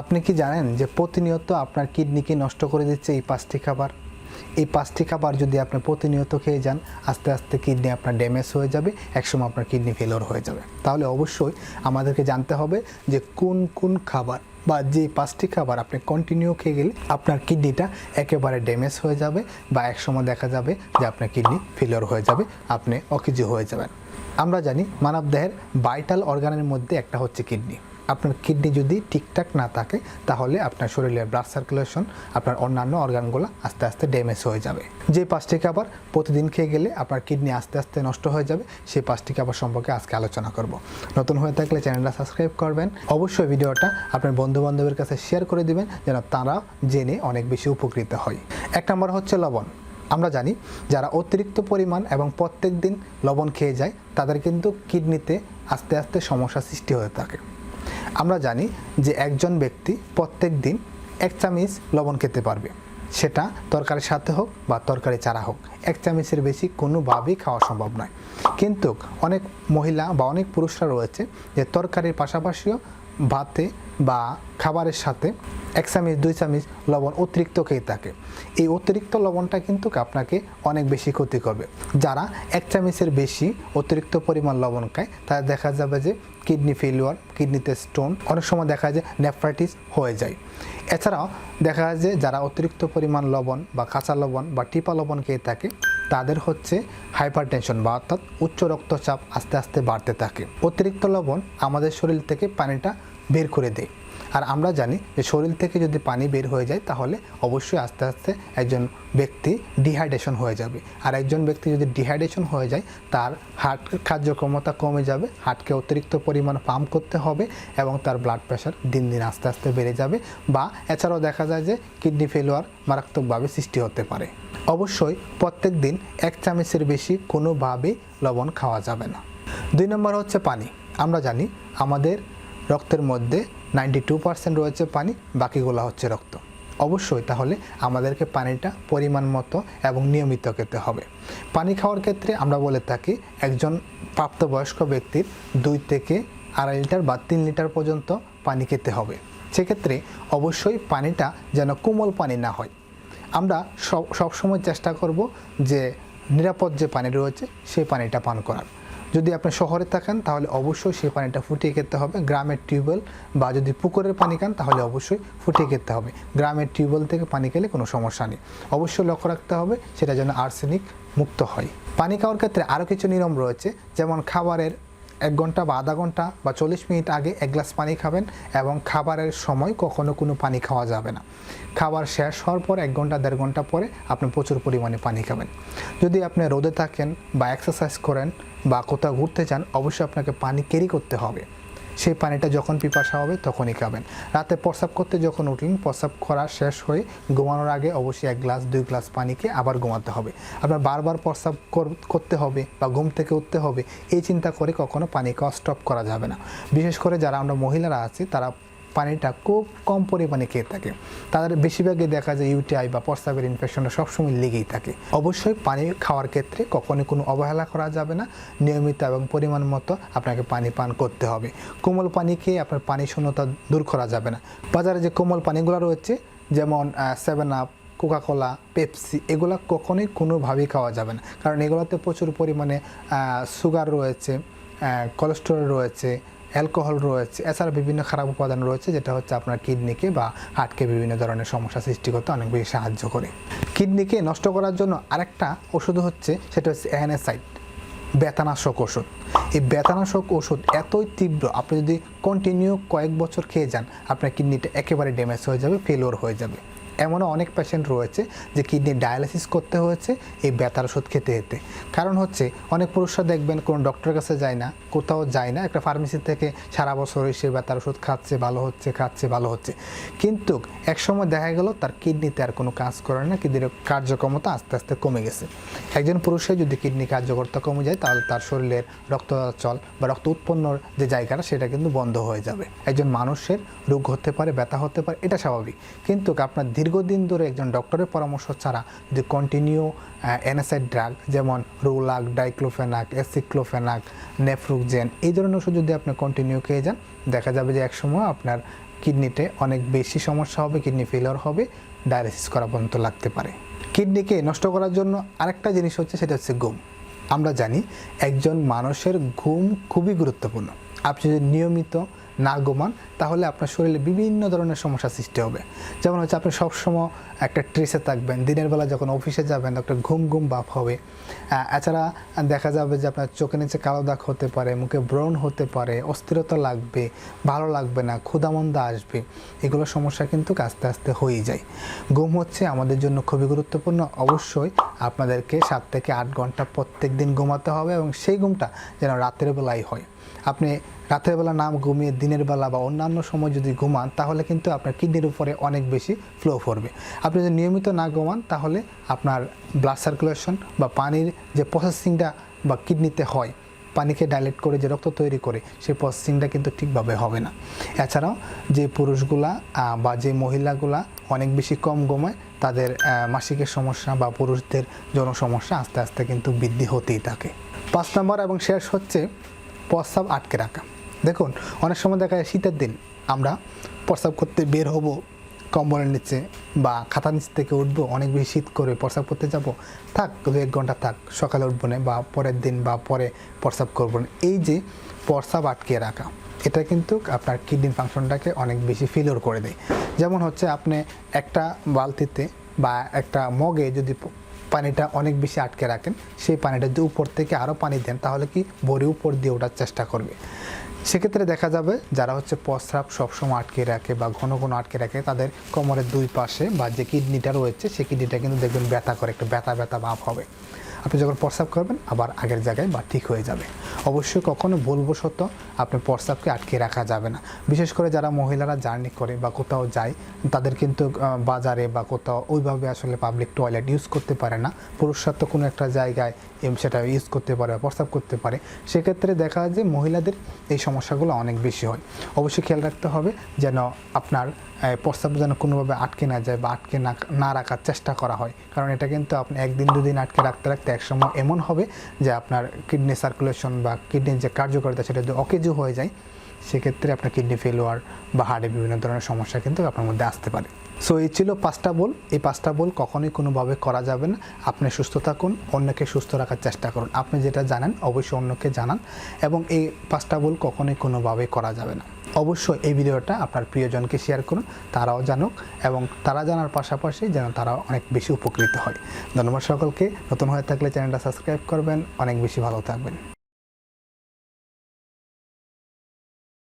আপনি কি জানেন যে প্রতিনিয়ত আপনার কিডনিকে নষ্ট করে দিচ্ছে এই পাঁচটি খাবার? এই পাঁচটি খাবার যদি আপনি প্রতিনিয়ত খেয়ে যান, আস্তে আস্তে কিডনি আপনার ড্যামেজ হয়ে যাবে, একসময় আপনার কিডনি ফেলোর হয়ে যাবে। তাহলে অবশ্যই আমাদেরকে জানতে হবে যে কোন কোন খাবার বা যে পাঁচটি খাবার আপনি কন্টিনিউ খেয়ে গেলে আপনার কিডনিটা একেবারে ড্যামেজ হয়ে যাবে বা একসময় দেখা যাবে যে আপনার কিডনি ফেলিওর হয়ে যাবে, আপনি অকিজি হয়ে যাবেন। আমরা জানি মানবদেহের ভাইটাল অর্গানের মধ্যে একটা হচ্ছে কিডনি। আপনার কিডনি যদি ঠিকঠাক না থাকে, তাহলে আপনার শরীরের ব্লাড সার্কুলেশন আপনার অন্যান্য অর্গানগুলো আস্তে আস্তে ড্যামেজ হয়ে যাবে। যে পাঁচটি খাবার প্রতিদিন খেয়ে গেলে আপনার কিডনি আস্তে আস্তে নষ্ট হয়ে যাবে, সেই পাঁচটি খাবার সম্পর্কে আজকে আলোচনা করব। নতুন হয়ে থাকলে চ্যানেলটা সাবস্ক্রাইব করবেন। অবশ্যই ভিডিওটা আপনার বন্ধু বান্ধবের কাছে শেয়ার করে দিবেন, যেন তারা জেনে অনেক বেশি উপকৃত হয়। এক নম্বর হচ্ছে লবণ। আমরা জানি যারা অতিরিক্ত পরিমাণ এবং প্রত্যেক দিন লবণ খেয়ে যায়, তাদের কিন্তু কিডনিতে আস্তে আস্তে সমস্যা সৃষ্টি হয়ে থাকে। আমরা জানি যে একজন ব্যক্তি প্রত্যেক দিন এক চামিচ লবণ খেতে পারবে। সেটা তরকারির সাথে হোক বা তরকারি চারা হোক, এক চামচের বেশি কোনোভাবেই খাওয়া সম্ভব নয়। কিন্তু অনেক মহিলা বা অনেক পুরুষরা রয়েছে যে তরকারির পাশাপাশিও ভাতে বা খাবারের সাথে এক চামচ, দুই চামচ লবণ অতিরিক্ত খেয়ে থাকে। এই অতিরিক্ত লবণটা কিন্তু আপনাকে অনেক বেশি ক্ষতি করবে। যারা এক চামচের বেশি অতিরিক্ত পরিমাণ লবণ খায় তারা দেখা যাবে যে কিডনি ফেলিওর কিডনিতে স্টোন অনেক সময় দেখা যায় নেফ্রাইটিস হয়ে যায়। এছাড়াও দেখা যায় যে যারা অতিরিক্ত পরিমাণ লবণ বা কাঁচা লবণ বা টিপা লবণ খেয়ে থাকে তাদের হচ্ছে হাইপারটেনশন বা অর্থাৎ উচ্চ রক্তচাপ আস্তে আস্তে বাড়তে থাকে। অতিরিক্ত লবণ আমাদের শরীর থেকে পানিটা বের করে দেয়। আর আমরা জানি যে শরীর থেকে যদি পানি বের হয়ে যায়, তাহলে অবশ্যই আস্তে আস্তে একজন ব্যক্তি ডিহাইড্রেশন হয়ে যাবে। আর একজন ব্যক্তি যদি ডিহাইড্রেশন হয়ে যায়, তার হার্ট কার্যক্ষমতা কমে যাবে, হার্টকে অতিরিক্ত পরিমাণ পাম্প করতে হবে এবং তার ব্লাড প্রেশার দিন দিন আস্তে আস্তে বেড়ে যাবে বা এছাড়াও দেখা যায় যে কিডনি ফেলোয়ার মারাত্মকভাবে সৃষ্টি হতে পারে। অবশ্যই প্রত্যেক দিন এক চামচের বেশি কোনোভাবেই লবণ খাওয়া যাবে না। দুই নম্বর হচ্ছে পানি। আমরা জানি আমাদের রক্তের মধ্যে নাইনটি টু পার্সেন্ট রয়েছে পানি, বাকিগুলো হচ্ছে রক্ত। অবশ্যই তাহলে আমাদেরকে পানিটা পরিমাণ মতো এবং নিয়মিত খেতে হবে। পানি খাওয়ার ক্ষেত্রে আমরা বলে থাকি, একজন প্রাপ্তবয়স্ক ব্যক্তির দুই থেকে আড়াই লিটার বা তিন লিটার পর্যন্ত পানি খেতে হবে। সেক্ষেত্রে অবশ্যই পানিটা যেন কোমল পানি না হয়। আমরা সব, সবসময় চেষ্টা করব যে নিরাপদ যে পানি রয়েছে, সেই পানিটা পান করার। যদি আপনি শহরে থাকেন, তাহলে অবশ্যই সেই পানিটা ফুটিয়ে খেতে হবে। গ্রামের টিউবওয়েল বা যদি পুকুরের পানি খান, তাহলে অবশ্যই ফুটিয়ে খেতে হবে। গ্রামের টিউবওয়েল থেকে পানি খেলে কোনো সমস্যা নেই। অবশ্যই লক্ষ্য রাখতে হবে, সেটা যেন আর্সেনিক মুক্ত হয়। পানি খাওয়ার ক্ষেত্রে আরও কিছু নিয়ম রয়েছে, যেমন খাবারের এক ঘণ্টা বা আধা ঘণ্টা বা চল্লিশ মিনিট আগে এক গ্লাস পানি খাবেন এবং খাবারের সময় কখনো কোনো পানি খাওয়া যাবে না। খাবার শেষ হওয়ার পর এক ঘণ্টা, দেড় ঘণ্টা পরে আপনি প্রচুর পরিমাণে পানি খাবেন। যদি আপনি রোদে থাকেন বা এক্সারসাইজ করেন বা কোথাও ঘুরতে যান, অবশ্যই আপনাকে পানি ক্যারি করতে হবে। সেই পানিটা যখন পিপাসা হবে তখনই খাবেন। রাতে প্রস্রাব করতে যখন উঠলেন, প্রস্রাব করা শেষ হয়ে ঘুমানোর আগে অবশ্যই এক গ্লাস, দুই গ্লাস পানিকে আবার ঘুমাতে হবে। আপনার বারবার প্রস্রাব কর- করতে হবে বা ঘুম থেকে উঠতে হবে, এই চিন্তা করে কখনো পানি খাওয়া স্টপ করা যাবে না। বিশেষ করে যারা আমরা মহিলারা আছি, তারা পানিটা খুব কম পরিমাণে খেয়ে থাকে। তাদের বেশিরভাগই দেখা যায় ইউটিআই বা প্রস্তাবের ইনফেকশনটা সবসময় লেগেই থাকে। অবশ্যই পানি খাওয়ার ক্ষেত্রে কখনোই কোনো অবহেলা করা যাবে না। নিয়মিত এবং পরিমাণ মতো আপনাকে পানি পান করতে হবে। কোমল পানি খেয়ে আপনার পানি শূন্যতা দূর করা যাবে না। বাজারে যে কোমল পানিগুলো রয়েছে, যেমন সেভেন আপ কোকাকোলা পেপসি এগুলো কখনোই কোনোভাবেই খাওয়া যাবে না। কারণ এগুলোতে প্রচুর পরিমাণে সুগার রয়েছে কোলেস্টেরল রয়েছে অ্যালকোহল রয়েছে, এছাড়া বিভিন্ন খারাপ উপাদান রয়েছে, যেটা হচ্ছে আপনার কিডনিকে বা হার্টকে বিভিন্ন ধরনের সমস্যা সৃষ্টি করতে অনেক বেশি সাহায্য করে। কিডনিকে নষ্ট করার জন্য আরেকটা ওষুধ হচ্ছে, সেটা হচ্ছে অ্যানাসাইড বেতানাশক ওষুধ। এই বেতানাশক ওষুধ এতই তীব্র, আপনি যদি কন্টিনিউ কয়েক বছর খেয়ে যান, আপনার কিডনিটা একেবারে ড্যামেজ হয়ে যাবে ফেলোর হয়ে যাবে। এমনও অনেক পেশেন্ট রয়েছে যে কিডনি ডায়ালিসিস করতে হয়েছে, এই ব্যথার ওষুধ খেতে খেতে। কারণ হচ্ছে, অনেক পুরুষরা দেখবেন কোনো ডক্টরের কাছে যায় না, কোথাও যায় না, একটা ফার্মেসি থেকে সারা বছর এসে ব্যথার ওষুধ খাচ্ছে, ভালো হচ্ছে, খাচ্ছে, ভালো হচ্ছে। কিন্তু একসময় দেখা গেল তার কিডনিতে আর কোনো কাজ করে না কিডনির কার্যক্ষমতা আস্তে আস্তে কমে গেছে। একজন পুরুষের যদি কিডনি কার্যকর্তা কমে যায়, তাহলে তার শরীরের রক্ত চল বা রক্ত উৎপন্নর যে জায়গাটা, সেটা কিন্তু বন্ধ হয়ে যাবে। একজন মানুষের রোগ হতে পারে, ব্যথা হতে পারে, এটা স্বাভাবিক। কিন্তু আপনার দীর্ঘদিন ধরে একজন ডক্টরের পরামর্শ ছাড়া যদি কন্টিনিউ এনএসআই ড্রাগ যেমন রোলাক ডাইক্লোফেনাক অ্যাসিক্লোফেনাক নেফ্রুকজেন এই ধরনের ওষুধ যদি আপনি কন্টিনিউ খেয়ে যান, দেখা যাবে যে একসময় আপনার কিডনিতে অনেক বেশি সমস্যা হবে, কিডনি ফেলিওর হবে ডায়ালিসিস করা পর্যন্ত লাগতে পারে। কিডনিকে নষ্ট করার জন্য আরেকটা জিনিস হচ্ছে, সেটা হচ্ছে ঘুম। আমরা জানি একজন মানুষের ঘুম খুবই গুরুত্বপূর্ণ। আপনি যদি নিয়মিত না ঘুমান তাহলে আপনার শরীরে বিভিন্ন ধরনের সমস্যা সৃষ্টি হবে। যেমন হচ্ছে আপনি সবসময় একটা ট্রেসে থাকবেন, দিনের বেলা যখন অফিসে যাবেন, একটা ঘুম ঘুম ভাব হবে। এছাড়া দেখা যাবে যে আপনার চোখের নিচে কালো দাগ হতে পারে, মুখে ব্রণ হতে পারে, অস্থিরতা লাগবে, ভালো লাগবে না, ক্ষুধামন্দা আসবে। এগুলো সমস্যা কিন্তু আস্তে আস্তে হয়েই যায়। ঘুম হচ্ছে আমাদের জন্য খুবই গুরুত্বপূর্ণ। অবশ্যই আপনাদেরকে সাত থেকে আট ঘণ্টা প্রত্যেক দিন ঘুমাতে হবে এবং সেই ঘুমটা যেন রাতের বেলায় হয়। আপনি রাতের বেলা না ঘুমিয়ে দিনের বেলা বা অন্যান্য সময় যদি ঘুমান, তাহলে কিন্তু আপনার কিডনির উপরে অনেক বেশি ফ্লো পড়বে আপনি যদি নিয়মিত না ঘুমান, তাহলে আপনার ব্লাড সার্কুলেশন বা পানির যে প্রসেসিংটা বা কিডনিতে হয়, পানিকে ডাইলেট করে যে রক্ত তৈরি করে, সেই প্রসেসিংটা কিন্তু ঠিকভাবে হবে না। এছাড়াও যে পুরুষগুলা বা যে মহিলাগুলা অনেক বেশি কম ঘুমায়, তাদের মাসিকের সমস্যা বা পুরুষদের যৌন সমস্যা আস্তে আস্তে কিন্তু বৃদ্ধি হতেই থাকে। পাঁচ নম্বর এবং শেষ হচ্ছে প্রস্রাব আটকে রাখা। দেখুন, অনেক সময় দেখা যায় শীতের দিন আমরা প্রস্রাব করতে বের হব, কম্বলের নিচে বা খাতার নিচ থেকে উঠবো, অনেক বেশি শীত করে প্রস্রাব করতে যাব। থাক দু এক ঘণ্টা থাক, সকালে উঠবো না বা পরের দিন বা পরে প্রস্রাব করব না। এই যে প্রস্রাব আটকে রাখা, এটা কিন্তু আপনার কিডনি ফাংশনটাকে অনেক বেশি ফিলোর করে দেয়। যেমন হচ্ছে আপনি একটা বালতিতে বা একটা মগে যদি পানিটা অনেক বেশি আটকে রাখেন, সেই পানিটা যদি উপর থেকে আরও পানি দেন, তাহলে কি বড়ি উপর দিয়ে ওঠার চেষ্টা করবে। সেক্ষেত্রে দেখা যাবে যারা হচ্ছে প্রস্রাব সবসময় আটকে রাখে বা ঘন ঘন আটকে রাখে, তাদের কোমরের দুই পাশে বা যে কিডনিটা রয়েছে সেই কিডনিটা কিন্তু দেখবেন ব্যথা করে, একটু ব্যথা ব্যথা ভাব হবে। আপনি যখন প্রস্রাব করবেন আবার আগের জায়গায় বা ঠিক হয়ে যাবে। অবশ্যই কখনো ভুলবশত আপনার প্রস্রাবকে আটকে রাখা যাবে না। বিশেষ করে যারা মহিলারা জার্নি করে বা কোথাও যায় তাদের কিন্তু বাজারে বা কোথাও ওইভাবে আসলে পাবলিক টয়লেট ইউজ করতে পারে না। পুরুষরা তো কোনো একটা জায়গায় এম সেটা ইউজ করতে পারে বা প্রস্রাব করতে পারে। সেক্ষেত্রে দেখা যায় যে মহিলাদের এই সমস্যাগুলো অনেক বেশি হয়। অবশ্যই খেয়াল রাখতে হবে যেন আপনার আহ, প্রস্রাব যেন কোনোভাবে আটকে না যায় বা আটকে না না রাখার চেষ্টা করা হয়। কারণ এটা কিন্তু আপনি একদিন দুদিন আটকে রাখতে রাখতে একসময় এমন হবে যে আপনার কিডনি সার্কুলেশন বা কিডনির যে কার্যকারিতা সেটা যদি অকেজু হয়ে যায়, সেক্ষেত্রে আপনার কিডনি ফেলোয়ার বা হার্টে বিভিন্ন ধরনের সমস্যা কিন্তু আপনার মধ্যে আসতে পারে। সো এই ছিল পাঁচটা বল। এই পাঁচটা বল কখনোই কোনোভাবে করা যাবে না। আপনি সুস্থ থাকুন, অন্যকে সুস্থ রাখার চেষ্টা করুন। আপনি যেটা জানেন, অবশ্যই অন্যকে জানান এবং এই পাঁচটা বল কখনোই কোনোভাবে করা যাবে না। অবশ্যই এই ভিডিওটা আপনার প্রিয়জনকে শেয়ার করুন, তারাও জানুক এবং তারা জানার পাশাপাশি যেন তারা অনেক বেশি উপকৃত হয়। ধন্যবাদ সকলকে। নতুন হয়ে থাকলে চ্যানেলটা সাবস্ক্রাইব করবেন। অনেক বেশি ভালো থাকবেন।